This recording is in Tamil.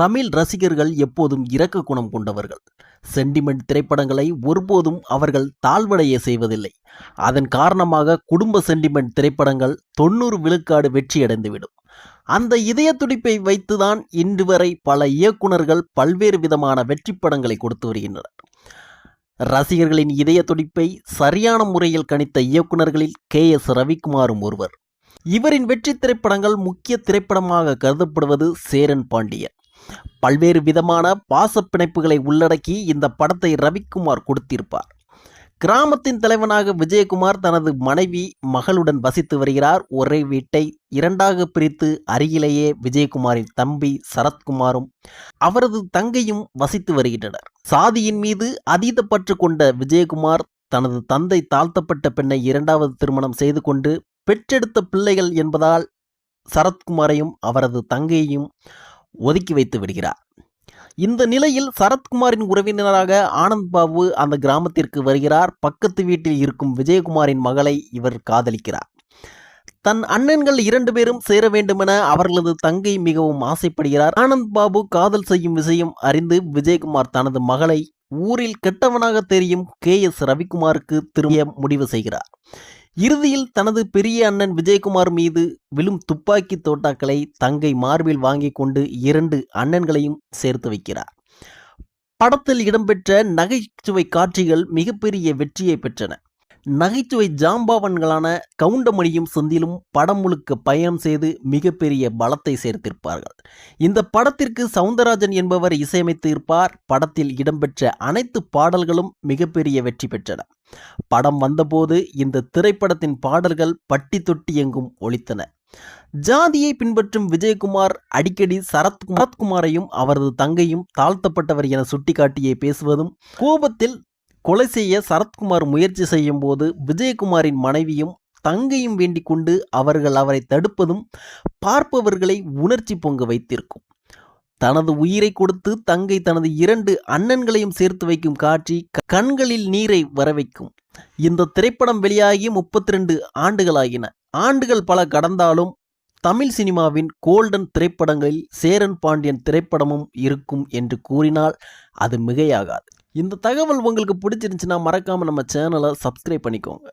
தமிழ் ரசிகர்கள் எப்போதும் இரக்க குணம் கொண்டவர்கள். சென்டிமெண்ட் திரைப்படங்களை ஒருபோதும் அவர்கள் தாழ்வடைய செய்வதில்லை. அதன் காரணமாக குடும்ப சென்டிமெண்ட் திரைப்படங்கள் தொண்ணூறு விழுக்காடு வெற்றியடைந்துவிடும். அந்த இதய துடிப்பை வைத்துதான் இன்று வரை பல இயக்குனர்கள் பல்வேறு விதமான வெற்றி படங்களை கொடுத்து வருகின்றனர். ரசிகர்களின் இதய துடிப்பை சரியான முறையில் கணித்த இயக்குனர்களில் கே. எஸ். ரவிக்குமாரும் ஒருவர். இவரின் வெற்றி திரைப்படங்கள் முக்கிய திரைப்படமாக கருதப்படுவது சேரன் பாண்டியன். பல்வேறு விதமான பாசப்பிணைப்புகளை உள்ளடக்கி இந்த படத்தை ரவிக்குமார் கொடுத்திருப்பார். கிராமத்தின் தலைவனாக விஜயகுமார் தனது மனைவி மகளுடன் வசித்து வருகிறார். ஒரே வீட்டை இரண்டாக பிரித்து அருகிலேயே விஜயகுமாரின் தம்பி சரத்குமாரும் அவரது தங்கையும் வசித்து வருகின்றனர். சாதியின் மீது அதீத பற்று கொண்ட விஜயகுமார் தனது தந்தை தாழ்த்தப்பட்ட பெண்ணை இரண்டாவது திருமணம் செய்து கொண்டு பெற்றெடுத்த பிள்ளைகள் என்பதால் சரத்குமாரையும் அவரது தங்கையையும் ஒதுக்கி வைத்து விடுகிறார். இந்த நிலையில் சரத்குமாரின் உறவினராக ஆனந்த் பாபு அந்த கிராமத்திற்கு வருகிறார். பக்கத்து வீட்டில் இருக்கும் விஜயகுமாரின் மகளை இவர் காதலிக்கிறார். தன் அண்ணன்கள் இரண்டு பேரும் சேர வேண்டுமென அவர்களது தங்கை மிகவும் ஆசைப்படுகிறார். ஆனந்த் பாபு காதல் செய்யும் விஷயம் அறிந்து விஜயகுமார் தனது மகளை ஊரில் கெட்டவனாக தெரியும் கே எஸ் ரவிக்குமாருக்கு திரும்ப முடிவு செய்கிறார். இறுதியில் தனது பெரிய அண்ணன் விஜயகுமார் மீது விழும் துப்பாக்கி தோட்டாக்களை தங்கை மார்பில் வாங்கி கொண்டு இரண்டு அண்ணன்களையும் சேர்த்து வைக்கிறார். படத்தில் இடம்பெற்ற நகைச்சுவை காட்சிகள் மிகப்பெரிய வெற்றியை பெற்றன. நகைச்சுவை ஜாம்பாவன்களான கவுண்டமணியும் செந்திலும் படம் முழுக்க பயணம் செய்து மிகப்பெரிய பலத்தை சேர்த்திருப்பார்கள். இந்த படத்திற்கு சவுந்தரராஜன் என்பவர் இசையமைத்து இருப்பார் படத்தில் இடம்பெற்ற அனைத்து பாடல்களும் மிகப்பெரிய வெற்றி பெற்றன. படம் வந்தபோது இந்த திரைப்படத்தின் பாடல்கள் பட்டி தொட்டி எங்கும் ஒலித்தன. ஜாதியை பின்பற்றும் விஜயகுமார் அடிக்கடி சரத் சரத்குமாரையும் அவரது தங்கையும் தாழ்த்தப்பட்டவர் என சுட்டிக்காட்டியே பேசுவதும் கோபத்தில் கொலை செய்ய சரத்குமார் முயற்சி செய்யும் போது விஜயகுமாரின் மனைவியும் தங்கையும் வேண்டிக் கொண்டு அவர்கள் அவரை தடுப்பதும் பார்ப்பவர்களை உணர்ச்சி பொங்க வைத்திருக்கும். தனது உயிரை கொடுத்து தங்கை தனது இரண்டு அண்ணன்களையும் சேர்த்து வைக்கும் காட்சி கண்களில் நீரை வரவைக்கும். இந்த திரைப்படம் வெளியாகி முப்பத்தி ரெண்டு ஆண்டுகளாகின. ஆண்டுகள் பல கடந்தாலும் தமிழ் சினிமாவின் கோல்டன் திரைப்படங்களில் சேரன் பாண்டியன் திரைப்படமும் இருக்கும் என்று கூறினால் அது மிகையாகாது. இந்த தகவல் உங்களுக்கு பிடிச்சிருந்துச்சுன்னா மறக்காமல் நம்ம சேனலை சப்ஸ்கிரைப் பண்ணிக்கோங்க.